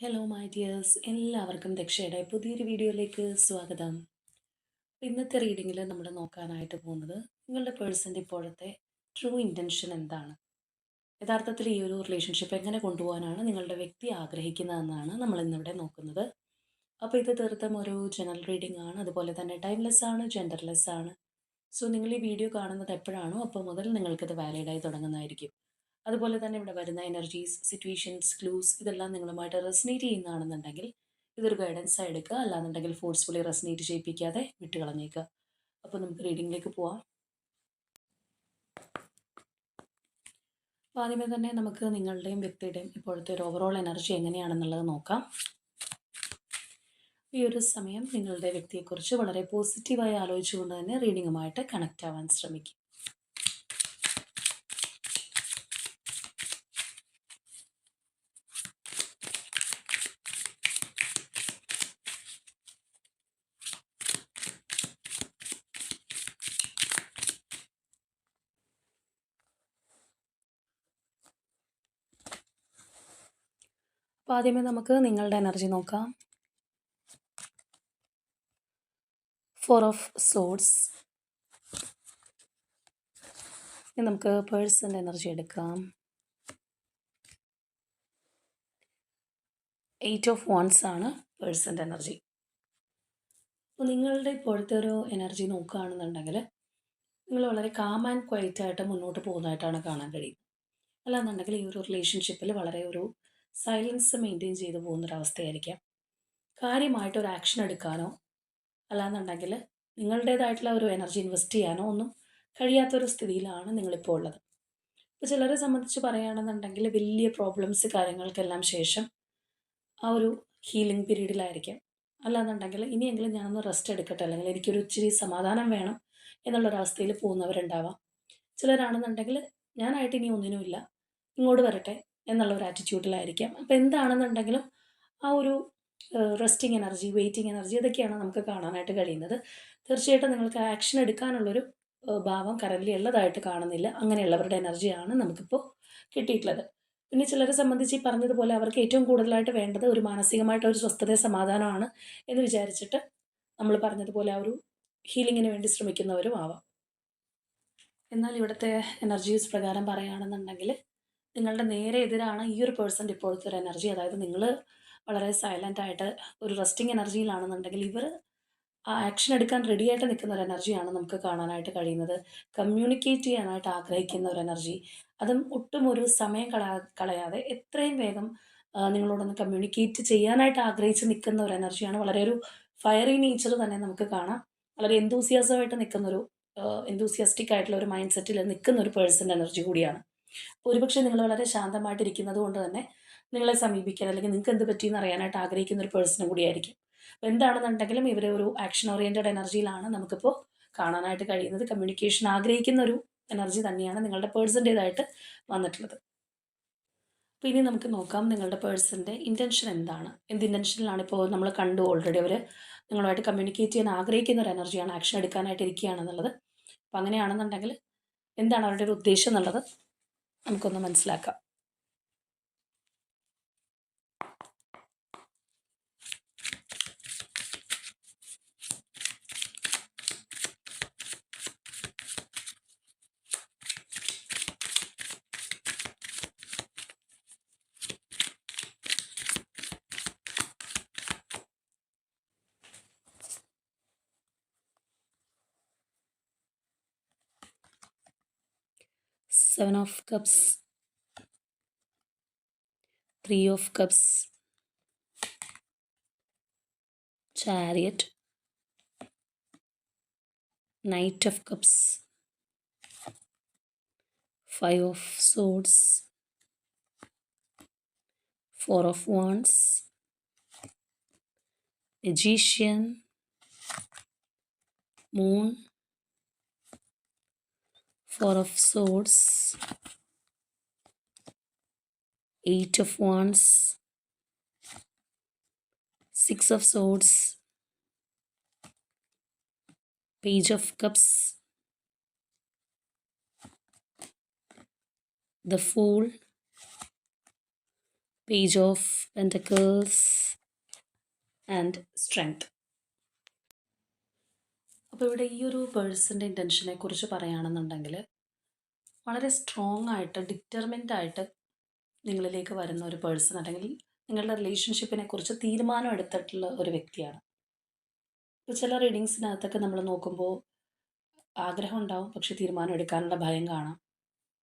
Hello my dears എല്ലാവർക്കും ദക്ഷയുടെ പുതിയൊരു വീഡിയോയിലേക്ക് സ്വാഗതം. ഇന്നത്തെ റീഡിങ്ങിൽ നമ്മൾ നോക്കാനായിട്ട് പോകുന്നത് നിങ്ങളുടെ പേഴ്സന്റെ ഇപ്പോഴത്തെ ട്രൂ ഇന്റൻഷൻ എന്താണ്? യഥാർത്ഥത്തിൽ ഈ ഒരു റിലേഷൻഷിപ്പ് എങ്ങനെ കൊണ്ടുപോകാനാണ് നിങ്ങളുടെ വ്യക്തി ആഗ്രഹിക്കുന്നതെന്നാണ് നമ്മൾ ഇന്നിവിടെ നോക്കുന്നത്. അപ്പോൾ ഇത് തീർത്തും ഒരു ജനറൽ റീഡിംഗ് ആണ്. അതുപോലെ തന്നെ ടൈംലെസ് ആണ് ജെൻഡർലെസ് ആണ്. സോ നിങ്ങൾ ഈ വീഡിയോ കാണുന്നത് എപ്പോഴാണോ അപ്പോൾ മുതൽ നിങ്ങൾക്കിത് വാലിഡായി തുടങ്ങുന്നതായിരിക്കും. അതുപോലെ തന്നെ ഇവിടെ വരുന്ന എനർജീസ് സിറ്റുവേഷൻസ് ക്ലൂസ് ഇതെല്ലാം നിങ്ങളുമായിട്ട് റെസിനേറ്റ് ചെയ്യുന്നതാണെന്നുണ്ടെങ്കിൽ ഇതൊരു ഗൈഡൻസ് ആയി എടുക്കുക. അല്ലാന്നുണ്ടെങ്കിൽ ഫോഴ്സ്ഫുള്ളി റെസിനേറ്റ് ചെയ്യിപ്പിക്കാതെ വിട്ടുകളഞ്ഞേക്കുക. അപ്പോൾ നമുക്ക് റീഡിങ്ങിലേക്ക് പോവാം. അപ്പോൾ ആദ്യമേ തന്നെ നമുക്ക് നിങ്ങളുടെയും വ്യക്തിയുടെയും ഇപ്പോഴത്തെ ഒരു ഓവറോൾ എനർജി എങ്ങനെയാണെന്നുള്ളത് നോക്കാം. ഈ ഒരു സമയം നിങ്ങളുടെ വ്യക്തിയെക്കുറിച്ച് വളരെ പോസിറ്റീവായി ആലോചിച്ചുകൊണ്ട് തന്നെ റീഡിങ്ങുമായിട്ട് കണക്റ്റ് ആവാൻ ശ്രമിക്കും അപ്പോൾ ആദ്യമേ നമുക്ക് നിങ്ങളുടെ എനർജി നോക്കാം. ഫോർ ഓഫ് സോഡ്സ് ഇനി നമുക്ക് പേഴ്സന്റെ എനർജി എടുക്കാം. എയ്റ്റ് ഓഫ് വൺസ് ആണ് പേഴ്സന്റെ എനർജി. അപ്പോൾ നിങ്ങളുടെ ഇപ്പോഴത്തെ ഒരു എനർജി നോക്കുകയാണെന്നുണ്ടെങ്കിൽ നിങ്ങൾ വളരെ കാം ആൻഡ് ക്വയറ്റ് ആയിട്ട് മുന്നോട്ട് പോകുന്നതായിട്ടാണ് കാണാൻ കഴിയുന്നത്. അല്ലാന്നുണ്ടെങ്കിൽ ഈ ഒരു റിലേഷൻഷിപ്പിൽ വളരെ ഒരു സൈലൻസ് മെയിന്റെയിൻ ചെയ്തു പോകുന്നൊരവസ്ഥയായിരിക്കാം. കാര്യമായിട്ട് ഒരു ആക്ഷൻ എടുക്കാനോ അല്ലാന്നുണ്ടെങ്കിൽ നിങ്ങളുടേതായിട്ടുള്ള ഒരു എനർജി ഇൻവെസ്റ്റ് ചെയ്യാനോ ഒന്നും കഴിയാത്തൊരു സ്ഥിതിയിലാണ് നിങ്ങളിപ്പോൾ ഉള്ളത്. ഇപ്പോൾ ചിലരെ സംബന്ധിച്ച് പറയുകയാണെന്നുണ്ടെങ്കിൽ വലിയ പ്രോബ്ലംസ് കാര്യങ്ങൾക്കെല്ലാം ശേഷം ആ ഒരു ഹീലിംഗ് പീരീഡിലായിരിക്കാം അല്ലാന്നുണ്ടെങ്കിൽ ഇനിയെങ്കിലും ഞാനൊന്ന് റെസ്റ്റ് എടുക്കട്ടെ അല്ലെങ്കിൽ എനിക്കൊരു ഇച്ചിരി സമാധാനം വേണം എന്നുള്ളൊരവസ്ഥയിൽ പോകുന്നവരുണ്ടാവാം. ചിലരാണെന്നുണ്ടെങ്കിൽ ഞാനായിട്ട് ഇനി ഒന്നിനുമില്ല ഇങ്ങോട്ട് വരട്ടെ എന്നുള്ള ഒരു ആറ്റിറ്റ്യൂഡിലായിരിക്കാം അപ്പോൾ എന്താണെന്നുണ്ടെങ്കിലും ആ ഒരു റെസ്റ്റിംഗ് എനർജി വെയിറ്റിംഗ് എനർജി ഇതൊക്കെയാണ് നമുക്ക് കാണാനായിട്ട് കഴിയുന്നത്. തീർച്ചയായിട്ടും നിങ്ങൾക്ക് ആക്ഷൻ എടുക്കാനുള്ളൊരു ഭാവം കറൻലി ഉള്ളതായിട്ട് കാണുന്നില്ല. അങ്ങനെയുള്ളവരുടെ എനർജിയാണ് നമുക്കിപ്പോൾ കിട്ടിയിട്ടുള്ളത്. പിന്നെ ചിലരെ സംബന്ധിച്ച് ഈ പറഞ്ഞതുപോലെ അവർക്ക് ഏറ്റവും കൂടുതലായിട്ട് വേണ്ടത് ഒരു മാനസികമായിട്ട് ഒരു സ്വസ്ഥത സമാധാനമാണ് എന്ന് വിചാരിച്ചിട്ട് നമ്മൾ പറഞ്ഞതുപോലെ ആ ഒരു ഹീലിങ്ങിന് വേണ്ടി ശ്രമിക്കുന്നവരും ആവാം. എന്നാൽ ഇവിടുത്തെ എനർജീസ് പ്രകാരം പറയുകയാണെന്നുണ്ടെങ്കിൽ നിങ്ങളുടെ നേരെ എതിരാണ് ഈ ഒരു പേഴ്സന്റെ ഇപ്പോഴത്തെ ഒരു എനർജി അതായത് നിങ്ങൾ വളരെ സൈലന്റ് ആയിട്ട് ഒരു റെസ്റ്റിംഗ് എനർജിയിലാണെന്നുണ്ടെങ്കിൽ ഇവർ ആക്ഷൻ എടുക്കാൻ റെഡി ആയിട്ട് നിൽക്കുന്ന ഒരു എനർജിയാണ് നമുക്ക് കാണാനായിട്ട് കഴിയുന്നത്. കമ്മ്യൂണിക്കേറ്റ് ചെയ്യാനായിട്ട് ആഗ്രഹിക്കുന്ന ഒരു എനർജി അതും ഒട്ടും ഒരു സമയം കളയാ കളയാതെ എത്രയും വേഗം നിങ്ങളോടൊന്ന് കമ്മ്യൂണിക്കേറ്റ് ചെയ്യാനായിട്ട് ആഗ്രഹിച്ച് നിൽക്കുന്ന ഒരു എനർജിയാണ് വളരെ ഒരു ഫയറി നേച്ചർ തന്നെ നമുക്ക് കാണാം. വളരെ എന്തൂസിയാസമായിട്ട് നിൽക്കുന്നൊരു എന്തൂസിയാസ്റ്റിക് ആയിട്ടുള്ള ഒരു മൈൻഡ് സെറ്റിൽ നിൽക്കുന്ന ഒരു പേഴ്സന്റെ എനർജി കൂടിയാണ്. ഒരുപക്ഷെ നിങ്ങൾ വളരെ ശാന്തമായിട്ടിരിക്കുന്നത് കൊണ്ട് തന്നെ നിങ്ങളെ സമീപിക്കാൻ അല്ലെങ്കിൽ നിങ്ങൾക്ക് എന്ത് പറ്റിയെന്ന് അറിയാനായിട്ട് ആഗ്രഹിക്കുന്ന ഒരു പേഴ്സണും കൂടിയായിരിക്കും. അപ്പോൾ എന്താണെന്നുണ്ടെങ്കിലും ഇവരെ ഒരു ആക്ഷൻ ഓറിയന്റഡ് എനർജിയിലാണ് നമുക്കിപ്പോൾ കാണാനായിട്ട് കഴിയുന്നത്. കമ്മ്യൂണിക്കേഷൻ ആഗ്രഹിക്കുന്ന ഒരു എനർജി തന്നെയാണ് നിങ്ങളുടെ പേഴ്സന്റേതായിട്ട് വന്നിട്ടുള്ളത്. അപ്പോൾ ഇനി നമുക്ക് നോക്കാം നിങ്ങളുടെ പേഴ്സന്റെ ഇന്റൻഷൻ എന്താണ്? എന്ത് ഇന്റൻഷനിലാണ് ഇപ്പോൾ നമ്മൾ കണ്ടു ഓൾറെഡി അവർ നിങ്ങളുമായിട്ട് കമ്മ്യൂണിക്കേറ്റ് ചെയ്യാൻ ആഗ്രഹിക്കുന്ന ഒരു എനർജിയാണ് ആക്ഷൻ എടുക്കാനായിട്ട് ഇരിക്കുകയാണെന്നുള്ളത് അപ്പോൾ അങ്ങനെയാണെന്നുണ്ടെങ്കിൽ എന്താണ് അവരുടെ ഒരു ഉദ്ദേശം എന്നുള്ളത്? നമുക്കൊന്ന് മനസ്സിലാക്കാം. seven of cups three of cups chariot knight of cups five of swords four of wands magician moon four of swords. Eight of wands. Six of swords. Page of cups. The fool. Page of pentacles. And strength. അപ്പോൾ ഇവിടെ ഈ ഒരു പേഴ്സന്റെ ഇന്റൻഷനെ കുറിച്ച് പറയുകയാണെന്നുണ്ടെങ്കിൽ വളരെ strong ആയിട്ട് determined ആയിട്ട് നിങ്ങളിലേക്ക് വരുന്ന ഒരു പേഴ്സൺ അല്ലെങ്കിൽ നിങ്ങളുടെ റിലേഷൻഷിപ്പിനെ കുറിച്ച് തീരുമാനം എടുത്തിട്ടുള്ള ഒരു വ്യക്തിയാണ്. ഇപ്പോൾ ചില റീഡിങ്സിനകത്തൊക്കെ നമ്മൾ നോക്കുമ്പോൾ ആഗ്രഹം ഉണ്ടാവും പക്ഷെ തീരുമാനം എടുക്കാനുള്ള ഭയം കാണാം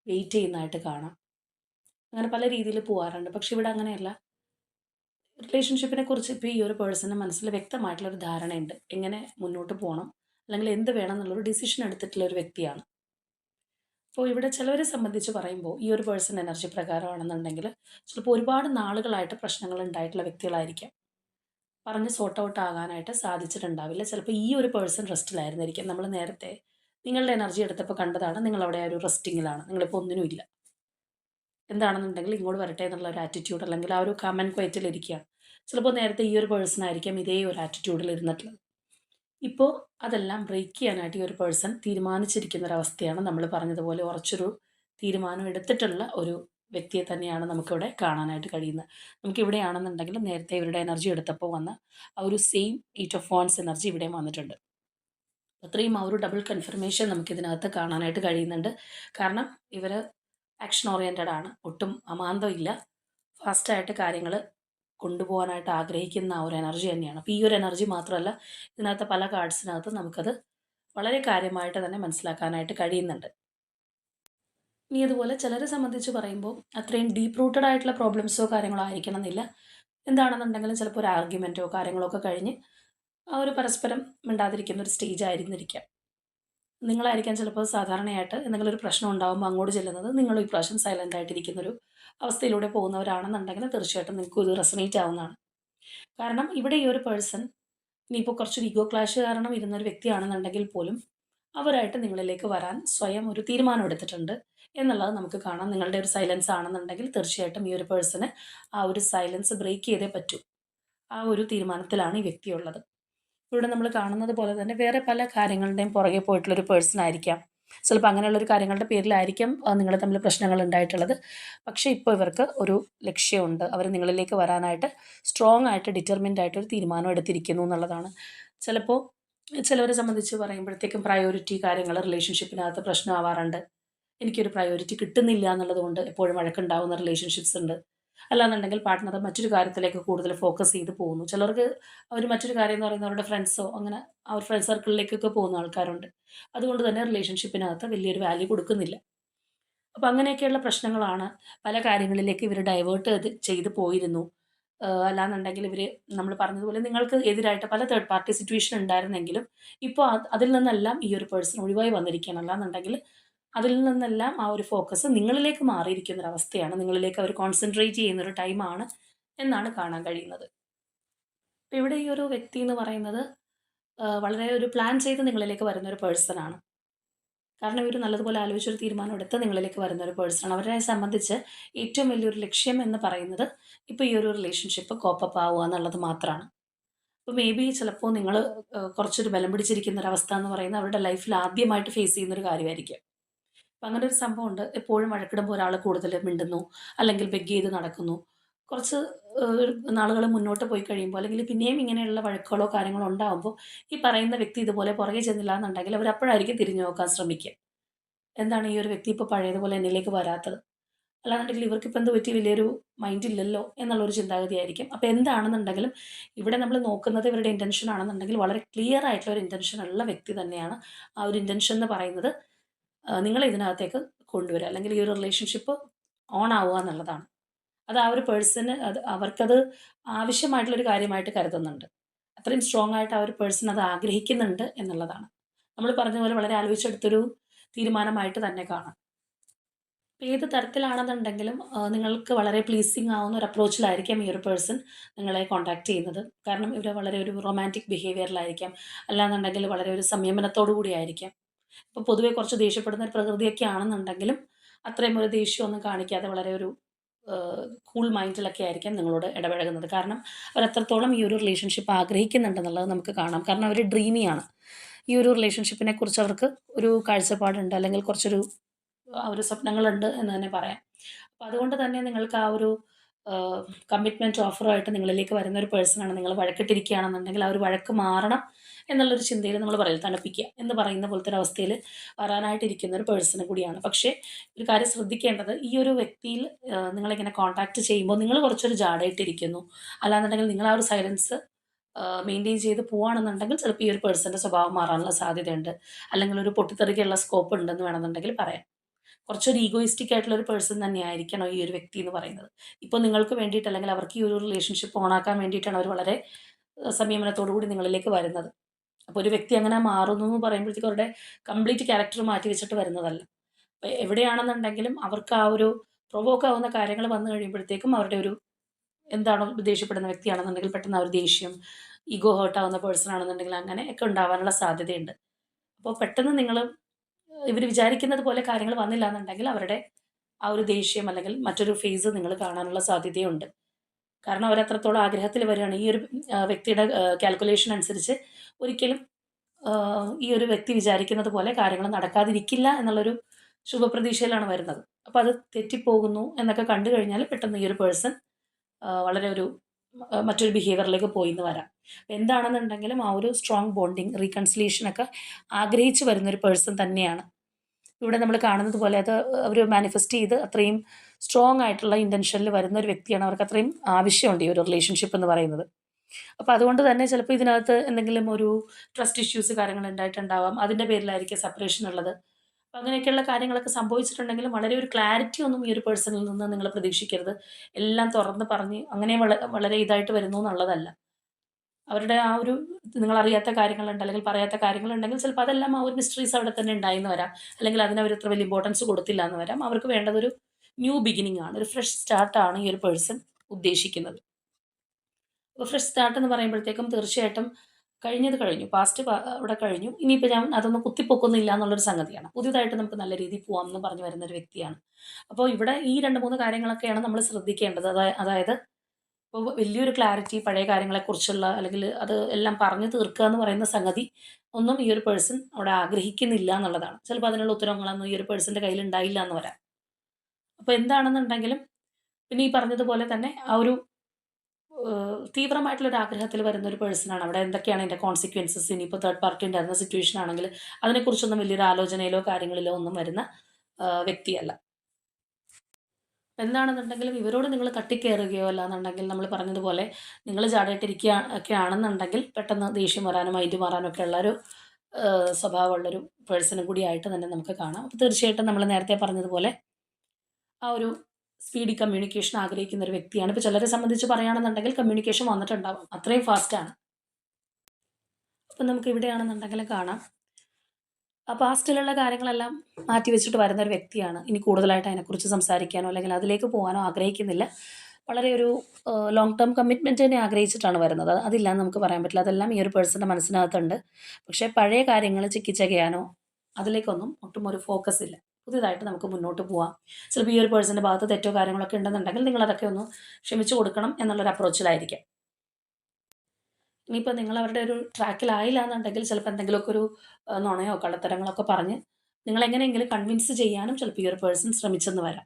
വെയിറ്റ് ചെയ്യുന്നതായിട്ട് കാണാം. അങ്ങനെ പല രീതിയിൽ പോകാറുണ്ട് പക്ഷെ ഇവിടെ അങ്ങനെയല്ല. റിലേഷൻഷിപ്പിനെ കുറിച്ച് ഇപ്പോൾ ഈ ഒരു പേഴ്സന്റെ മനസ്സിൽ വ്യക്തമായിട്ടുള്ളൊരു ധാരണയുണ്ട്. എങ്ങനെ മുന്നോട്ട് പോകണം അല്ലെങ്കിൽ എന്ത് വേണം എന്നുള്ളൊരു ഡിസിഷൻ എടുത്തിട്ടുള്ള ഒരു വ്യക്തിയാണ്. അപ്പോൾ ഇവിടെ ചിലവരെ സംബന്ധിച്ച് പറയുമ്പോൾ ഈ ഒരു പേഴ്സൺ എനർജി പ്രകാരമാണെന്നുണ്ടെങ്കിൽ ചിലപ്പോൾ ഒരുപാട് നാളുകളായിട്ട് പ്രശ്നങ്ങൾ ഉണ്ടായിട്ടുള്ള വ്യക്തികളായിരിക്കാം. പറഞ്ഞ് സോർട്ട് ഔട്ട് ആകാനായിട്ട് സാധിച്ചിട്ടുണ്ടാവില്ല. ചിലപ്പോൾ ഈ ഒരു പേഴ്സൺ റെസ്റ്റിലായിരുന്നിരിക്കും നമ്മൾ നേരത്തെ നിങ്ങളുടെ എനർജി എടുത്തപ്പോൾ കണ്ടതാണ് നിങ്ങളവിടെ ഒരു റെസ്റ്റിങ്ങിലാണ് നിങ്ങളിപ്പോൾ ഒന്നിനുമില്ല എന്താണെന്നുണ്ടെങ്കിൽ ഇങ്ങോട്ട് വരട്ടെ എന്നുള്ള ഒരു ആറ്റിറ്റ്യൂഡ് അല്ലെങ്കിൽ ആ ഒരു കമൻ ക്വയറ്റിൽ ഇരിക്കുകയാണ്. ചിലപ്പോൾ നേരത്തെ ഈ ഒരു പേഴ്സൺ ആയിരിക്കാം ഇതേ ഒരു ആറ്റിറ്റ്യൂഡിൽ ഇരുന്നിട്ടുള്ളത്. ഇപ്പോൾ അതെല്ലാം ബ്രേക്ക് ചെയ്യാനായിട്ട് ഈ ഒരു പേഴ്സൺ തീരുമാനിച്ചിരിക്കുന്ന ഒരവസ്ഥയാണ് നമ്മൾ പറഞ്ഞതുപോലെ കുറച്ചൊരു തീരുമാനം എടുത്തിട്ടുള്ള ഒരു വ്യക്തിയെ തന്നെയാണ് നമുക്കിവിടെ കാണാനായിട്ട് കഴിയുന്നത്. നമുക്ക് ഇവിടെയാണെന്നുണ്ടെങ്കിൽ നേരത്തെ ഇവരുടെ എനർജി എടുത്തപ്പോൾ വന്ന ആ ഒരു same eight of phones energy ഇവിടെയും വന്നിട്ടുണ്ട്. അത്രയും ആ ഒരു ഡബിൾ കൺഫർമേഷൻ നമുക്കിതിനകത്ത് കാണാനായിട്ട് കഴിയുന്നുണ്ട്. കാരണം ഇവർ ആക്ഷൻ ഓറിയന്റഡ് ആണ്. ഒട്ടും അമാന്തമില്ല ഫാസ്റ്റായിട്ട് കാര്യങ്ങൾ കൊണ്ടുപോകാനായിട്ട് ആഗ്രഹിക്കുന്ന ആ ഒരു എനർജി തന്നെയാണ്. അപ്പോൾ ഈ ഒരു എനർജി മാത്രമല്ല ഇതിനകത്ത് പല കാർഡ്സിനകത്ത് നമുക്കത് വളരെ കാര്യമായിട്ട് തന്നെ മനസ്സിലാക്കാനായിട്ട് കഴിയുന്നുണ്ട്. ഇനി അതുപോലെ ചിലരെ സംബന്ധിച്ച് പറയുമ്പോൾ അത്രയും ഡീപ്പ് റൂട്ടഡ് ആയിട്ടുള്ള പ്രോബ്ലംസോ കാര്യങ്ങളോ ആയിരിക്കണം എന്നില്ല എന്താണെന്നുണ്ടെങ്കിലും ചിലപ്പോൾ ഒരു ആർഗ്യുമെന്റോ കാര്യങ്ങളോ ഒക്കെ കഴിഞ്ഞ് ആ ഒരു പരസ്പരം മിണ്ടാതിരിക്കുന്ന ഒരു സ്റ്റേജ് ആയിരുന്നിരിക്കാം. നിങ്ങളായിരിക്കാം ചിലപ്പോൾ സാധാരണയായിട്ട് എന്തെങ്കിലും ഒരു പ്രശ്നം ഉണ്ടാകുമ്പോൾ അങ്ങോട്ട് ചെല്ലുന്നത്. നിങ്ങൾ ഈ പ്രാവശ്യം സൈലന്റ് ആയിട്ടിരിക്കുന്നൊരു അവസ്ഥയിലൂടെ പോകുന്നവരാണെന്നുണ്ടെങ്കിൽ തീർച്ചയായിട്ടും നിങ്ങൾക്ക് ഇത് റെസനേറ്റ് ആവുന്നതാണ്. കാരണം ഇവിടെ ഈ ഒരു പേഴ്സൺ ഇനിയിപ്പോൾ കുറച്ച് ഈഗോ ക്ലാഷ് കാരണം ഇരുന്നൊരു വ്യക്തിയാണെന്നുണ്ടെങ്കിൽ പോലും അവരായിട്ട് നിങ്ങളിലേക്ക് വരാൻ സ്വയം ഒരു തീരുമാനം എടുത്തിട്ടുണ്ട് എന്നുള്ളത് നമുക്ക് കാണാം. നിങ്ങളുടെ ഒരു സൈലൻസ് ആണെന്നുണ്ടെങ്കിൽ തീർച്ചയായിട്ടും ഈ ഒരു പേഴ്സണ് ആ ഒരു സൈലൻസ് ബ്രേക്ക് ചെയ്തേ പറ്റൂ. ആ ഒരു തീരുമാനത്തിലാണ് ഈ വ്യക്തിയുള്ളത് ഇവിടെ നമ്മൾ കാണുന്നത് പോലെ തന്നെ വേറെ പല കാര്യങ്ങളുടെയും പുറകെ പോയിട്ടുള്ളൊരു പേഴ്സൺ ആയിരിക്കാം. ചിലപ്പോൾ അങ്ങനെയുള്ളൊരു കാര്യങ്ങളുടെ പേരിലായിരിക്കാം നിങ്ങൾ തമ്മിൽ പ്രശ്നങ്ങൾ ഉണ്ടായിട്ടുള്ളത്. പക്ഷേ ഇപ്പോൾ ഇവർക്ക് ഒരു ലക്ഷ്യമുണ്ട്. അവർ നിങ്ങളിലേക്ക് വരാനായിട്ട് സ്ട്രോങ് ആയിട്ട് ഡിറ്റർമിൻഡ് ആയിട്ട് ഒരു തീരുമാനം എടുത്തിരിക്കുന്നു എന്നുള്ളതാണ്. ചിലപ്പോൾ ചിലവരെ സംബന്ധിച്ച് പറയുമ്പോഴത്തേക്കും പ്രയോറിറ്റി കാര്യങ്ങൾ റിലേഷൻഷിപ്പിനകത്ത് പ്രശ്നമാവാറുണ്ട്. എനിക്കൊരു പ്രയോറിറ്റി കിട്ടുന്നില്ല എന്നുള്ളതുകൊണ്ട് എപ്പോഴും വഴക്കുണ്ടാവുന്ന റിലേഷൻഷിപ്സ് ഉണ്ട്. അല്ലാന്നുണ്ടെങ്കിൽ പാർട്ട്ണർ മറ്റൊരു കാര്യത്തിലേക്ക് കൂടുതൽ ഫോക്കസ് ചെയ്ത് പോകുന്നു. ചിലർക്ക് അവർ മറ്റൊരു കാര്യം എന്ന് പറയുന്നത് അവരുടെ ഫ്രണ്ട്സോ അങ്ങനെ അവർ ഫ്രണ്ട് സർക്കിളിലേക്കൊക്കെ പോകുന്ന ആൾക്കാരുണ്ട്. അതുകൊണ്ട് തന്നെ റിലേഷൻഷിപ്പിനകത്ത് വലിയൊരു വാല്യൂ കൊടുക്കുന്നില്ല. അപ്പോൾ അങ്ങനെയൊക്കെയുള്ള പ്രശ്നങ്ങളാണ് പല കാര്യങ്ങളിലേക്ക് ഇവർ ഡൈവേർട്ട് ചെയ്ത് പോയിരുന്നു. അല്ലാന്നുണ്ടെങ്കിൽ ഇവർ നമ്മൾ പറഞ്ഞതുപോലെ നിങ്ങൾക്ക് എതിരായിട്ട് പല തേർഡ് പാർട്ടി സിറ്റുവേഷൻ ഉണ്ടായിരുന്നെങ്കിലും ഇപ്പോൾ അതിൽ നിന്നെല്ലാം ഈ ഒരു പേഴ്സൺ ഒഴിവായി വന്നിരിക്കുകയാണ്. അല്ലാന്നുണ്ടെങ്കിൽ അതിൽ നിന്നെല്ലാം ആ ഒരു ഫോക്കസ് നിങ്ങളിലേക്ക് മാറിയിരിക്കുന്ന ഒരു അവസ്ഥയാണ് നിങ്ങളിലേക്ക് അവർ കോൺസെൻട്രേറ്റ് ചെയ്യുന്ന ഒരു ടൈമാണ് എന്നാണ് കാണാൻ കഴിയുന്നത്. അപ്പോൾ ഇവിടെ ഈ ഒരു വ്യക്തി എന്ന് പറയുന്നത് വളരെ ഒരു പ്ലാൻ ചെയ്ത് നിങ്ങളിലേക്ക് വരുന്ന ഒരു പേഴ്സണാണ് കാരണം ഇവർ നല്ലതുപോലെ ആലോചിച്ചൊരു തീരുമാനം എടുത്ത് നിങ്ങളിലേക്ക് വരുന്ന ഒരു പേഴ്സണാണ് അവരെ സംബന്ധിച്ച് ഏറ്റവും വലിയൊരു ലക്ഷ്യം എന്ന് പറയുന്നത് ഇപ്പോൾ ഈ ഒരു റിലേഷൻഷിപ്പ് കോപ്പപ്പ് ആവുക എന്നുള്ളത് മാത്രമാണ് അപ്പോൾ മേ ബി ചിലപ്പോൾ നിങ്ങൾ കുറച്ചൊരു ബലം പിടിച്ചിരിക്കുന്ന ഒരു അവസ്ഥ എന്ന് പറയുന്നത് അവരുടെ ലൈഫിൽ ആദ്യമായിട്ട് ഫേസ് ചെയ്യുന്ന ഒരു കാര്യമായിരിക്കും. അപ്പം അങ്ങനെ ഒരു സംഭവമുണ്ട്. എപ്പോഴും വഴക്കിടുമ്പോൾ ഒരാൾ കൂടുതൽ മിണ്ടുന്നു അല്ലെങ്കിൽ ബെഗ് ചെയ്ത് നടക്കുന്നു. കുറച്ച് നാളുകൾ മുന്നോട്ട് പോയി കഴിയുമ്പോൾ അല്ലെങ്കിൽ പിന്നെയും ഇങ്ങനെയുള്ള വഴക്കുകളോ കാര്യങ്ങളോ ഉണ്ടാകുമ്പോൾ ഈ പറയുന്ന വ്യക്തി ഇതുപോലെ പുറകെ ചെന്നില്ല എന്നുണ്ടെങ്കിൽ അവർ അപ്പോഴായിരിക്കും തിരിഞ്ഞു നോക്കാൻ ശ്രമിക്കുക. എന്താണ് ഈ ഒരു വ്യക്തി ഇപ്പോൾ പഴയതുപോലെ എന്നിലേക്ക് വരാത്തത്? അല്ലാന്നുണ്ടെങ്കിൽ ഇവർക്കിപ്പോൾ എന്ത് പറ്റി? വലിയൊരു മൈൻഡ് ഇല്ലല്ലോ എന്നുള്ളൊരു ചിന്താഗതിയായിരിക്കും അപ്പോൾ എന്താണെന്നുണ്ടെങ്കിലും ഇവിടെ നമ്മൾ നോക്കുന്നത് ഇവരുടെ ഇന്റൻഷൻ ആണെന്നുണ്ടെങ്കിൽ വളരെ ക്ലിയർ ആയിട്ടുള്ള ഒരു ഇന്റൻഷൻ ഉള്ള വ്യക്തി തന്നെയാണ് ആ ഒരു ഇന്റൻഷൻ എന്ന് പറയുന്നത്. നിങ്ങളെ ഇതിനകത്തേക്ക് കൊണ്ടുവരിക അല്ലെങ്കിൽ ഈ ഒരു റിലേഷൻഷിപ്പ് ഓൺ ആവുക എന്നുള്ളതാണ്. അത് ആ ഒരു പേഴ്സണ് അത് അവർക്കത് ആവശ്യമായിട്ടുള്ളൊരു കാര്യമായിട്ട് കരുതുന്നുണ്ട്. അത്രയും സ്ട്രോങ് ആയിട്ട് ആ ഒരു പേഴ്സൺ അത് ആഗ്രഹിക്കുന്നുണ്ട് എന്നുള്ളതാണ്. നമ്മൾ പറഞ്ഞ പോലെ വളരെ ആലോചിച്ചെടുത്തൊരു തീരുമാനമായിട്ട് തന്നെ കാണാം. ഏത് തരത്തിലാണെന്നുണ്ടെങ്കിലും നിങ്ങൾക്ക് വളരെ പ്ലീസിങ് ആവുന്ന ഒരു അപ്രോച്ചിലായിരിക്കാം ഈ ഒരു പേഴ്സൺ നിങ്ങളെ കോൺടാക്ട് ചെയ്യുന്നത്. കാരണം ഇവർ വളരെ ഒരു റൊമാന്റിക് ബിഹേവിയറിലായിരിക്കാം അല്ലാന്നുണ്ടെങ്കിൽ വളരെ ഒരു സംയമനത്തോടു കൂടി ആയിരിക്കാം. ഇപ്പോൾ പൊതുവെ കുറച്ച് ദേഷ്യപ്പെടുന്ന ഒരു പ്രകൃതിയൊക്കെ ആണെന്നുണ്ടെങ്കിലും അത്രയും ഒരു ദേഷ്യമൊന്നും കാണിക്കാതെ വളരെ ഒരു കൂൾ മൈൻഡിലൊക്കെ ആയിരിക്കാം നിങ്ങളോട് ഇടപഴകുന്നത്. കാരണം അവരത്രത്തോളം ഈ ഒരു റിലേഷൻഷിപ്പ് ആഗ്രഹിക്കുന്നുണ്ടെന്നുള്ളത് നമുക്ക് കാണാം. കാരണം അവർ ഡ്രീമിയാണ് ഈ ഒരു റിലേഷൻഷിപ്പിനെ കുറിച്ച് അവർക്ക് ഒരു കാഴ്ചപ്പാടുണ്ട് അല്ലെങ്കിൽ കുറച്ചൊരു ആ ഒരു സ്വപ്നങ്ങളുണ്ട് എന്ന് തന്നെ പറയാം. അപ്പോൾ അതുകൊണ്ട് തന്നെ നിങ്ങൾക്ക് ആ ഒരു കമ്മിറ്റ്മെന്റ് ഓഫറുമായിട്ട് നിങ്ങളിലേക്ക് വരുന്ന ഒരു പേഴ്സണാണ് നിങ്ങൾ വഴക്കിട്ടിരിക്കുകയാണെന്നുണ്ടെങ്കിൽ ആ ഒരു വഴക്ക് മാറണം. എന്നുള്ളൊരു ചിന്തയിൽ നമ്മൾ പറയും തണുപ്പിക്കുക എന്ന് പറയുന്ന പോലത്തെ ഒരു അവസ്ഥയിൽ വരാനായിട്ടിരിക്കുന്ന ഒരു പേഴ്സൺ കൂടിയാണ്. പക്ഷേ ഒരു കാര്യം ശ്രദ്ധിക്കേണ്ടത് ഈ ഒരു വ്യക്തിയിൽ നിങ്ങളിങ്ങനെ കോൺടാക്റ്റ് ചെയ്യുമ്പോൾ നിങ്ങൾ കുറച്ചൊരു ജാടായിട്ടിരിക്കുന്നു അല്ലാന്നുണ്ടെങ്കിൽ നിങ്ങൾ ആ ഒരു സൈലൻസ് മെയിന്റെയിൻ ചെയ്ത് പോവുകയാണെന്നുണ്ടെങ്കിൽ ചിലപ്പോൾ ഈ ഒരു പേഴ്സന്റെ സ്വഭാവം മാറാനുള്ള സാധ്യതയുണ്ട്. അല്ലെങ്കിൽ ഒരു പൊട്ടിത്തെറിക്കുള്ള സ്കോപ്പ് ഉണ്ടെന്ന് വേണമെന്നുണ്ടെങ്കിൽ പറയാം. കുറച്ചൊരു ഈഗോയിസ്റ്റിക് ആയിട്ടുള്ള ഒരു പേഴ്സൺ തന്നെയായിരിക്കണം ഈ ഒരു വ്യക്തി എന്ന് പറയുന്നത്. ഇപ്പോൾ നിങ്ങൾക്ക് വേണ്ടിയിട്ട് അല്ലെങ്കിൽ അവർക്ക് ഈ ഒരു റിലേഷൻഷിപ്പ് ഓണാക്കാൻ വേണ്ടിയിട്ടാണ് അവർ വളരെ സംയമനത്തോടു കൂടി നിങ്ങളിലേക്ക് വരുന്നത്. അപ്പോൾ ഒരു വ്യക്തി അങ്ങനെ മാറുന്നു എന്ന് പറയുമ്പോഴത്തേക്കും അവരുടെ കംപ്ലീറ്റ് ക്യാരക്ടർ മാറ്റി വെച്ചിട്ട് വരുന്നതല്ല. അപ്പോൾ എവിടെയാണെന്നുണ്ടെങ്കിലും അവർക്ക് ആ ഒരു പ്രൊവോക്ക് ആവുന്ന കാര്യങ്ങൾ വന്നു കഴിയുമ്പോഴത്തേക്കും അവരുടെ ഒരു എന്താണോ ദേഷ്യപ്പെടുന്ന വ്യക്തിയാണെന്നുണ്ടെങ്കിൽ പെട്ടെന്ന് ആ ഒരു ദേഷ്യം ഈഗോ ഹേർട്ട് ആവുന്ന പേഴ്സൺ ആണെന്നുണ്ടെങ്കിൽ അങ്ങനെ ഒക്കെ ഉണ്ടാവാനുള്ള സാധ്യതയുണ്ട്. അപ്പോൾ പെട്ടെന്ന് നിങ്ങൾ ഇവർ വിചാരിക്കുന്നത് പോലെ കാര്യങ്ങൾ വന്നില്ല എന്നുണ്ടെങ്കിൽ അവരുടെ ആ ഒരു ദേഷ്യം അല്ലെങ്കിൽ മറ്റൊരു ഫേസ് നിങ്ങൾ കാണാനുള്ള സാധ്യതയുണ്ട്. കാരണം അവരത്രത്തോളം ആഗ്രഹത്തിൽ വരികയാണ്. ഈ ഒരു വ്യക്തിയുടെ കാൽക്കുലേഷൻ അനുസരിച്ച് ഒരിക്കലും ഈ ഒരു വ്യക്തി വിചാരിക്കുന്നത് പോലെ കാര്യങ്ങൾ നടക്കാതിരിക്കില്ല എന്നുള്ളൊരു ശുഭപ്രതീക്ഷയിലാണ് വരുന്നത്. അപ്പോൾ അത് തെറ്റിപ്പോകുന്നു എന്നൊക്കെ കണ്ടു കഴിഞ്ഞാൽ പെട്ടെന്ന് ഈ ഒരു പേഴ്സൺ വളരെ ഒരു മറ്റൊരു ബിഹേവിയറിലേക്ക് പോയി എന്ന് വരാം. എന്താണെന്നുണ്ടെങ്കിലും ആ ഒരു സ്ട്രോങ് ബോണ്ടിങ് റീകൺസിലിയേഷനൊക്കെ ആഗ്രഹിച്ചു വരുന്ന ഒരു പേഴ്സൺ തന്നെയാണ്. ഇവിടെ നമ്മൾ കാണുന്നത് പോലെ അത് അവർ മാനിഫെസ്റ്റ് ചെയ്ത് അത്രയും സ്ട്രോങ് ആയിട്ടുള്ള ഇന്റൻഷനിൽ വരുന്ന ഒരു വ്യക്തിയാണ് അവർക്ക് അത്രയും ആവശ്യമുണ്ട് ഈ ഒരു റിലേഷൻഷിപ്പ് എന്ന് പറയുന്നത്. അപ്പോൾ അതുകൊണ്ട് തന്നെ ചിലപ്പോൾ ഇതിനകത്ത് എന്തെങ്കിലും ഒരു ട്രസ്റ്റ് ഇഷ്യൂസ് കാര്യങ്ങൾ ഉണ്ടായിട്ടുണ്ടാവാം അതിന്റെ പേരിലായിരിക്കും സെപ്പറേഷൻ ഉള്ളത്. അപ്പോൾ അങ്ങനെയൊക്കെയുള്ള കാര്യങ്ങളൊക്കെ സംഭവിച്ചിട്ടുണ്ടെങ്കിലും വളരെ ഒരു ക്ലാരിറ്റി ഒന്നും ഈ ഒരു പേഴ്സണിൽ നിന്ന് നിങ്ങൾ പ്രതീക്ഷിക്കരുത്. എല്ലാം തുറന്ന് പറഞ്ഞ് അങ്ങനെ വളരെ ഇതായിട്ട് വരുന്നു എന്നുള്ളതല്ല. അവരുടെ ആ ഒരു നിങ്ങൾ അറിയാത്ത കാര്യങ്ങളുണ്ട് അല്ലെങ്കിൽ പറയാത്ത കാര്യങ്ങളുണ്ടെങ്കിൽ ചിലപ്പോൾ അതെല്ലാം ആ ഒരു മിസ്റ്ററീസ് അവിടെ തന്നെ ഉണ്ടായിന്ന് വരാം. അല്ലെങ്കിൽ അതിന് അവർ അത്ര വലിയ ഇമ്പോർട്ടൻസ് കൊടുത്തില്ല എന്ന് വരാം. അവർക്ക് വേണ്ടത് ഒരു ന്യൂ ബിഗിനിങ് ആണ് ഒരു ഫ്രഷ് സ്റ്റാർട്ടാണ് ഈ ഒരു പേഴ്സൺ ഉദ്ദേശിക്കുന്നത്. അപ്പോൾ ഫ്രഷ് സ്റ്റാർട്ട് എന്ന് പറയുമ്പോഴത്തേക്കും തീർച്ചയായിട്ടും കഴിഞ്ഞത് കഴിഞ്ഞു പാസ്റ്റ് അവിടെ കഴിഞ്ഞു. ഇനിയിപ്പോൾ ഞാൻ അതൊന്നും കുത്തിപ്പൊക്കുന്നില്ല എന്നുള്ളൊരു സംഗതിയാണ്. പുതിയതായിട്ട് നമുക്ക് നല്ല രീതിയിൽ പോകാം എന്ന് പറഞ്ഞു വരുന്ന ഒരു വ്യക്തിയാണ്. അപ്പോൾ ഇവിടെ ഈ രണ്ട് മൂന്ന് കാര്യങ്ങളൊക്കെയാണ് നമ്മൾ ശ്രദ്ധിക്കേണ്ടത്. അതായത് ഇപ്പോൾ വലിയൊരു ക്ലാരിറ്റി പഴയ കാര്യങ്ങളെക്കുറിച്ചുള്ള അല്ലെങ്കിൽ അത് എല്ലാം പറഞ്ഞു തീർക്കുക എന്ന് പറയുന്ന സംഗതി ഒന്നും ഈ ഒരു പേഴ്സൺ അവിടെ ആഗ്രഹിക്കുന്നില്ല എന്നുള്ളതാണ്. ചിലപ്പോൾ അതിനുള്ള ഉത്തരങ്ങളൊന്നും ഈ ഒരു പേഴ്സന്റെ കയ്യിൽ ഉണ്ടായില്ല എന്ന് വരാം. അപ്പോൾ എന്താണെന്നുണ്ടെങ്കിലും പിന്നെ ഈ പറഞ്ഞതുപോലെ തന്നെ ആ ഒരു തീവ്രമായിട്ടുള്ള ഒരു ആഗ്രഹത്തിൽ വരുന്ന ഒരു പേഴ്സണാണ് അവിടെ എന്തൊക്കെയാണ് അതിന്റെ കോൺസിക്വൻസസ് ഇനിയിപ്പോൾ തേർഡ് പാർട്ടി ഉണ്ടായിരുന്ന സിറ്റുവേഷൻ ആണെങ്കിൽ അതിനെക്കുറിച്ചൊന്നും വലിയൊരു ആലോചനയിലോ കാര്യങ്ങളിലോ ഒന്നും വരുന്ന വ്യക്തിയല്ല. എന്താണെന്നുണ്ടെങ്കിലും ഇവരോട് നിങ്ങൾ തട്ടിക്കയറുകയോ അല്ലാന്നുണ്ടെങ്കിൽ നമ്മൾ പറഞ്ഞതുപോലെ നിങ്ങൾ ചാടിയിട്ടിരിക്കുക ഒക്കെ ആണെന്നുണ്ടെങ്കിൽ പെട്ടെന്ന് ദേഷ്യം വരാനും മൈൻഡ് മാറാനും ഒക്കെ ഉള്ളൊരു സ്വഭാവമുള്ളൊരു പേഴ്സണും കൂടി ആയിട്ട് തന്നെ നമുക്ക് കാണാം. അപ്പോൾ തീർച്ചയായിട്ടും നമ്മൾ നേരത്തെ പറഞ്ഞതുപോലെ ആ ഒരു സ്പീഡി കമ്മ്യൂണിക്കേഷൻ ആഗ്രഹിക്കുന്ന ഒരു വ്യക്തിയാണ്. ഇപ്പോൾ ചിലരെ സംബന്ധിച്ച് പറയുകയാണെന്നുണ്ടെങ്കിൽ കമ്മ്യൂണിക്കേഷൻ വന്നിട്ടുണ്ടാവും. അത്രയും ഫാസ്റ്റാണ് അപ്പം നമുക്ക് ഇവിടെയാണെന്നുണ്ടെങ്കിൽ കാണാം. ആ പാസ്റ്റിലുള്ള കാര്യങ്ങളെല്ലാം മാറ്റി വെച്ചിട്ട് വരുന്ന ഒരു വ്യക്തിയാണ്. ഇനി കൂടുതലായിട്ട് അതിനെക്കുറിച്ച് സംസാരിക്കാനോ അല്ലെങ്കിൽ അതിലേക്ക് പോകാനോ ആഗ്രഹിക്കുന്നില്ല. വളരെ ഒരു ലോങ് ടേം കമ്മിറ്റ്മെന്റ് തന്നെ ആഗ്രഹിച്ചിട്ടാണ് വരുന്നത്. അതില്ലാന്ന് അതില്ല നമുക്ക് പറയാൻ പറ്റില്ല. അതെല്ലാം ഈ ഒരു പേഴ്സന്റെ മനസ്സിനകത്തുണ്ട്. പക്ഷേ പഴയ കാര്യങ്ങൾ ചിക്കിച്ചകയാനോ അതിലേക്കൊന്നും ഒട്ടും ഒരു ഫോക്കസ് ഇല്ല. പുതിയതായിട്ട് നമുക്ക് മുന്നോട്ട് പോവാം. ചിലപ്പോൾ ഈ ഒരു പേഴ്സന്റെ ഭാഗത്ത് തെറ്റോ കാര്യങ്ങളൊക്കെ ഉണ്ടെന്നുണ്ടെങ്കിൽ നിങ്ങൾ അതൊക്കെ ഒന്ന് ക്ഷമിച്ചു കൊടുക്കണം എന്നുള്ളൊരു അപ്രോച്ചിലായിരിക്കാം. ഇനിയിപ്പോൾ നിങ്ങൾ അവരുടെ ഒരു ട്രാക്കിലായില്ല എന്നുണ്ടെങ്കിൽ ചിലപ്പോൾ എന്തെങ്കിലുമൊക്കെ ഒരു നുണയോ കള്ളത്തരങ്ങളൊക്കെ പറഞ്ഞ് നിങ്ങളെങ്ങനെയെങ്കിലും കൺവിൻസ് ചെയ്യാനും ചിലപ്പോൾ ഈ ഒരു പേഴ്സൺ ശ്രമിച്ചെന്ന് വരാം.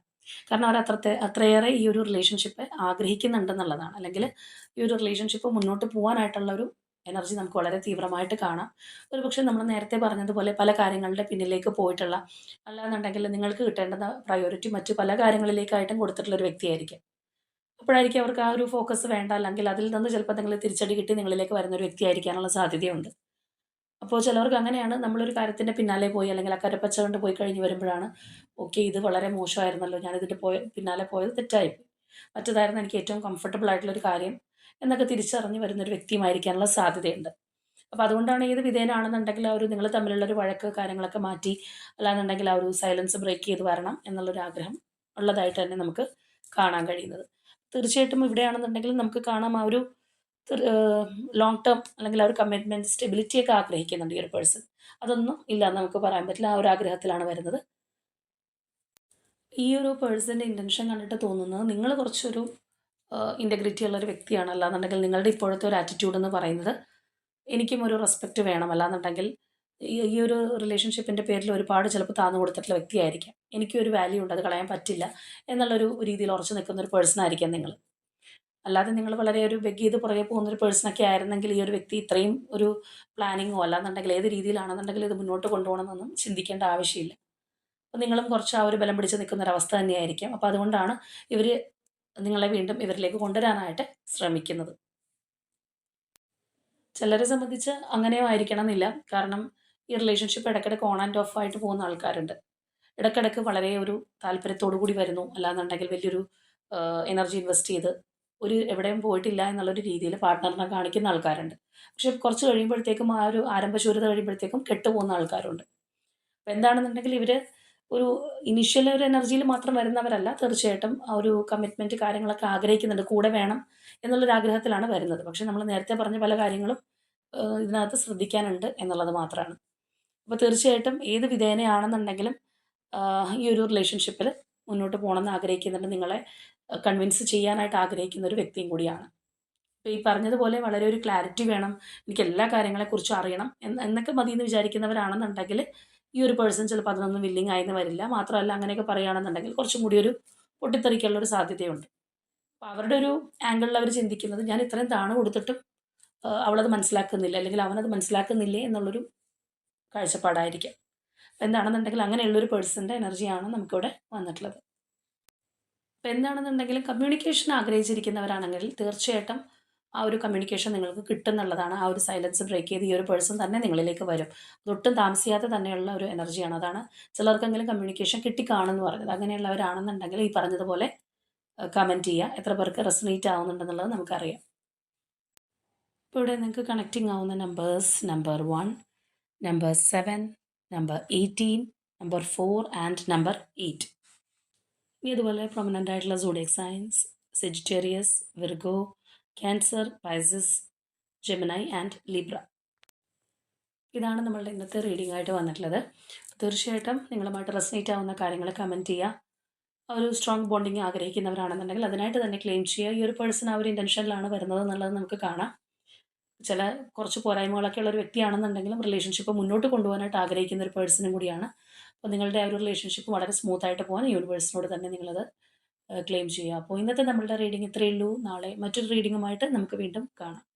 കാരണം അവർ അത്രത്തെ അത്രയേറെ ഈ ഒരു റിലേഷൻഷിപ്പ് ആഗ്രഹിക്കുന്നുണ്ടെന്നുള്ളതാണ് അല്ലെങ്കിൽ ഈ ഒരു റിലേഷൻഷിപ്പ് മുന്നോട്ട് പോകാനായിട്ടുള്ള ഒരു എനർജി നമുക്ക് വളരെ തീവ്രമായിട്ട് കാണാം. ഒരു പക്ഷേ നമ്മൾ നേരത്തെ പറഞ്ഞതുപോലെ പല കാര്യങ്ങളുടെ പിന്നിലേക്ക് പോയിട്ടുള്ള അല്ലാന്നുണ്ടെങ്കിൽ നിങ്ങൾക്ക് കിട്ടേണ്ടുന്ന പ്രയോറിറ്റി മറ്റു പല കാര്യങ്ങളിലേക്കായിട്ടും കൊടുത്തിട്ടുള്ള ഒരു വ്യക്തിയായിരിക്കും. അപ്പോഴായിരിക്കും അവർക്ക് ആ ഒരു ഫോക്കസ് വേണ്ട അല്ലെങ്കിൽ അതിൽ നിന്ന് ചിലപ്പോൾ നിങ്ങൾ തിരിച്ചടി കിട്ടി നിങ്ങളിലേക്ക് വരുന്ന ഒരു വ്യക്തിയായിരിക്കാനുള്ള സാധ്യതയുണ്ട്. അപ്പോൾ ചിലവർക്ക് അങ്ങനെയാണ് നമ്മളൊരു കാര്യത്തിന്റെ പിന്നാലെ പോയി അല്ലെങ്കിൽ ആ കൊണ്ട് പോയി കഴിഞ്ഞ് വരുമ്പോഴാണ് ഓക്കെ ഇത് വളരെ മോശമായിരുന്നല്ലോ ഞാനിതിന്റെ പോയ പിന്നാലെ പോയത് തെറ്റായിപ്പോയി. മറ്റേതായിരുന്നു എനിക്ക് ഏറ്റവും കംഫർട്ടബിൾ ആയിട്ടുള്ളൊരു കാര്യം എന്നൊക്കെ തിരിച്ചറിഞ്ഞു വരുന്ന ഒരു വ്യക്തിയുമായിരിക്കാനുള്ള സാധ്യതയുണ്ട്. അപ്പോൾ അതുകൊണ്ടാണ് ഏത് വിധേയനാണെന്നുണ്ടെങ്കിൽ ഒരു നിങ്ങൾ തമ്മിലുള്ളൊരു വഴക്ക് കാര്യങ്ങളൊക്കെ മാറ്റി അല്ലാന്നുണ്ടെങ്കിൽ ആ ഒരു സൈലൻസ് ബ്രേക്ക് ചെയ്ത് വരണം എന്നുള്ളൊരു ആഗ്രഹം ഉള്ളതായിട്ട് തന്നെ നമുക്ക് കാണാൻ കഴിയുന്നത്. തീർച്ചയായിട്ടും ഇവിടെയാണെന്നുണ്ടെങ്കിൽ നമുക്ക് കാണാം ആ ഒരു ലോങ് ടേം അല്ലെങ്കിൽ ആ ഒരു കമ്മിറ്റ്മെന്റ് സ്റ്റെബിലിറ്റിയൊക്കെ ആഗ്രഹിക്കുന്നുണ്ട് ഈ ഒരു പേഴ്സൺ അതൊന്നും ഇല്ല നമുക്ക് പറയാൻ പറ്റില്ല. ആ ഒരു ആഗ്രഹത്തിലാണ് വരുന്നത്. ഈ ഒരു പേഴ്സന്റെ ഇന്റൻഷൻ കണ്ടിട്ട് തോന്നുന്നത് നിങ്ങൾ കുറച്ചൊരു ഇന്റഗ്രിറ്റി ഉള്ളൊരു വ്യക്തിയാണ്. അല്ലാന്നുണ്ടെങ്കിൽ നിങ്ങളുടെ ഇപ്പോഴത്തെ ഒരു ആറ്റിറ്റ്യൂഡ് എന്ന് പറയുന്നത് എനിക്കും ഒരു റെസ്പെക്റ്റ് വേണം. അല്ലാന്നുണ്ടെങ്കിൽ ഈ ഒരു റിലേഷൻഷിപ്പിന്റെ പേരിൽ ഒരുപാട് ചിലപ്പോൾ താന്നു കൊടുത്തിട്ടുള്ള വ്യക്തിയായിരിക്കാം. എനിക്കൊരു വാല്യൂ ഉണ്ട് അത് കളയാൻ പറ്റില്ല എന്നുള്ളൊരു രീതിയിൽ ഉറച്ചു നിൽക്കുന്ന ഒരു പേഴ്സൺ ആയിരിക്കാം നിങ്ങൾ. അല്ലാതെ നിങ്ങൾ വളരെ ഒരു ബെഗ് ചെയ്ത് പുറകെ പോകുന്നൊരു പേഴ്സണൊക്കെ ആയിരുന്നെങ്കിൽ ഈ ഒരു വ്യക്തി ഇത്രയും ഒരു പ്ലാനിങ്ങോ അല്ലാന്നുണ്ടെങ്കിൽ ഏത് രീതിയിലാണെന്നുണ്ടെങ്കിൽ ഇത് മുന്നോട്ട് കൊണ്ടുപോകണമെന്നൊന്നും ചിന്തിക്കേണ്ട ആവശ്യമില്ല. അപ്പം നിങ്ങളും കുറച്ച് ആ ഒരു ബലം പിടിച്ച് നിൽക്കുന്ന ഒരു അവസ്ഥ തന്നെയായിരിക്കും. അപ്പോൾ അതുകൊണ്ടാണ് ഇവർ നിങ്ങളെ വീണ്ടും ഇവരിലേക്ക് കൊണ്ടുവരാനായിട്ട് ശ്രമിക്കുന്നത്. ചിലരെ സംബന്ധിച്ച് അങ്ങനെയും ആയിരിക്കണം എന്നില്ല കാരണം ഈ റിലേഷൻഷിപ്പ് ഇടയ്ക്കിടയ്ക്ക് ഓൺ ആൻഡ് ഓഫ് ആയിട്ട് പോകുന്ന ആൾക്കാരുണ്ട്. ഇടയ്ക്കിടയ്ക്ക് വളരെ ഒരു താല്പര്യത്തോടു കൂടി വരുന്നു. അല്ലാന്നുണ്ടെങ്കിൽ വലിയൊരു എനർജി ഇൻവെസ്റ്റ് ചെയ്ത് ഒരു എവിടെയും പോയിട്ടില്ല എന്നുള്ളൊരു രീതിയിൽ പാർട്ട്ണറിനെ കാണിക്കുന്ന ആൾക്കാരുണ്ട്. പക്ഷെ കുറച്ച് കഴിയുമ്പോഴത്തേക്കും ആ ഒരു ആരംഭശൂരത കഴിയുമ്പോഴത്തേക്കും കെട്ടുപോകുന്ന ആൾക്കാരുണ്ട്. അപ്പോൾ എന്താണെന്നുണ്ടെങ്കിൽ ഇവർ ഒരു ഇനിഷ്യൽ ഒരു എനർജിയിൽ മാത്രം വരുന്നവരല്ല. തീർച്ചയായിട്ടും ആ ഒരു കമ്മിറ്റ്മെന്റ് കാര്യങ്ങളൊക്കെ ആഗ്രഹിക്കുന്നുണ്ട്. കൂടെ വേണം എന്നുള്ളൊരു ആഗ്രഹത്തിലാണ് വരുന്നത്. പക്ഷെ നമ്മൾ നേരത്തെ പറഞ്ഞ പല കാര്യങ്ങളും ഇതിനകത്ത് ശ്രദ്ധിക്കാനുണ്ട് എന്നുള്ളത് മാത്രമാണ് അപ്പോൾ തീർച്ചയായിട്ടും ഏത് വിധേനയാണെന്നുണ്ടെങ്കിലും ഈ ഒരു റിലേഷൻഷിപ്പിൽ മുന്നോട്ട് പോകണമെന്ന് ആഗ്രഹിക്കുന്നുണ്ട്. നിങ്ങളെ കൺവിൻസ് ചെയ്യാനായിട്ട് ആഗ്രഹിക്കുന്ന ഒരു വ്യക്തിയും കൂടിയാണ്. ഇപ്പോൾ ഈ പറഞ്ഞതുപോലെ വളരെ ഒരു ക്ലാരിറ്റി വേണം. എനിക്ക് എല്ലാ കാര്യങ്ങളെക്കുറിച്ചും അറിയണം എന്നൊക്കെ മതി എന്ന് വിചാരിക്കുന്നവരാണെന്നുണ്ടെങ്കിൽ ഈ ഒരു പേഴ്സൺ ചിലപ്പോൾ അതിനൊന്നും വില്ലിങ് ആയെന്ന് വരില്ല. മാത്രമല്ല അങ്ങനെയൊക്കെ പറയുകയാണെന്നുണ്ടെങ്കിൽ കുറച്ചും കൂടി ഒരു പൊട്ടിത്തെറിക്കാനുള്ള ഒരു സാധ്യതയുണ്ട്. അപ്പോൾ അവരുടെ ഒരു ആംഗിളിൽ അവർ ചിന്തിക്കുന്നത് ഞാൻ ഇത്രയും താണു കൊടുത്തിട്ടും അവളത് മനസ്സിലാക്കുന്നില്ല അല്ലെങ്കിൽ അവനത് മനസ്സിലാക്കുന്നില്ലേ എന്നുള്ളൊരു കാഴ്ചപ്പാടായിരിക്കാം. അപ്പോൾ എന്താണെന്നുണ്ടെങ്കിൽ അങ്ങനെയുള്ളൊരു പേഴ്സന്റെ എനർജിയാണ് നമുക്കിവിടെ വന്നിട്ടുള്ളത്. അപ്പോൾ എന്താണെന്നുണ്ടെങ്കിലും കമ്മ്യൂണിക്കേഷൻ ആഗ്രഹിച്ചിരിക്കുന്നവരാണെങ്കിൽ തീർച്ചയായിട്ടും ആ ഒരു കമ്മ്യൂണിക്കേഷൻ നിങ്ങൾക്ക് കിട്ടുന്നുള്ളതാണ്. ആ ഒരു സൈലൻസ് ബ്രേക്ക് ചെയ്ത് ഈ ഒരു പേഴ്സൺ തന്നെ നിങ്ങളിലേക്ക് വരും. അതൊട്ടും താമസിയാതെ തന്നെയുള്ള ഒരു എനർജിയാണ് അതാണ് ചിലർക്കെങ്കിലും കമ്മ്യൂണിക്കേഷൻ കിട്ടിക്കാണെന്ന് പറഞ്ഞത്. അങ്ങനെയുള്ളവരാണെന്നുണ്ടെങ്കിൽ ഈ പറഞ്ഞതുപോലെ കമന്റ് ചെയ്യുക. എത്ര പേർക്ക് റെസനേറ്റ് ആവുന്നുണ്ടെന്നുള്ളത് നമുക്കറിയാം. ഇപ്പോൾ ഇവിടെ നിങ്ങൾക്ക് കണക്റ്റിംഗ് ആവുന്ന numbers number one number seven number eighteen number four and number eight ഇനി അതുപോലെ പ്രൊമനന്റ് ആയിട്ടുള്ള zodiac science Sagittarius Virgo Cancer Pisces Gemini and Libra ഇതാണ് നമ്മളുടെ ഇന്നത്തെ റീഡിംഗ് ആയിട്ട് വന്നിട്ടുള്ളത്. തീർച്ചയായിട്ടും നിങ്ങളുമായിട്ട് റെസനേറ്റ് ആവുന്ന കാര്യങ്ങൾ കമന്റ് ചെയ്യുക. ഒരു സ്ട്രോങ് ബോണ്ടിങ് ആഗ്രഹിക്കുന്നവരാണെന്നുണ്ടെങ്കിൽ അതിനായിട്ട് തന്നെ ക്ലെയിം ചെയ്യുക. ഈ ഒരു പേഴ്സൺ ആ ഒരു ഇന്റൻഷനിലാണ് വരുന്നത് എന്നുള്ളത് നമുക്ക് കാണാം. ചില കുറച്ച് പോരായ്മകളൊക്കെ ഉള്ള ഒരു വ്യക്തിയാണെന്നുണ്ടെങ്കിലും റിലേഷൻഷിപ്പ് മുന്നോട്ട് കൊണ്ടുപോകാനായിട്ട് ആഗ്രഹിക്കുന്ന ഒരു പേഴ്സണും കൂടിയാണ്. അപ്പോൾ നിങ്ങളുടെ ആ ഒരു റിലേഷൻഷിപ്പ് വളരെ സ്മൂത്ത് ആയിട്ട് പോകാൻ യൂണിവേഴ്സിനോട് തന്നെ നിങ്ങളത് ക്ലെയിം ചെയ്യുക അപ്പോൾ ഇന്നത്തെ നമ്മളുടെ റീഡിംഗ് ഇത്രയേ ഉള്ളൂ. നാളെ മറ്റൊരു റീഡിങ്ങുമായിട്ട് നമുക്ക് വീണ്ടും കാണാം.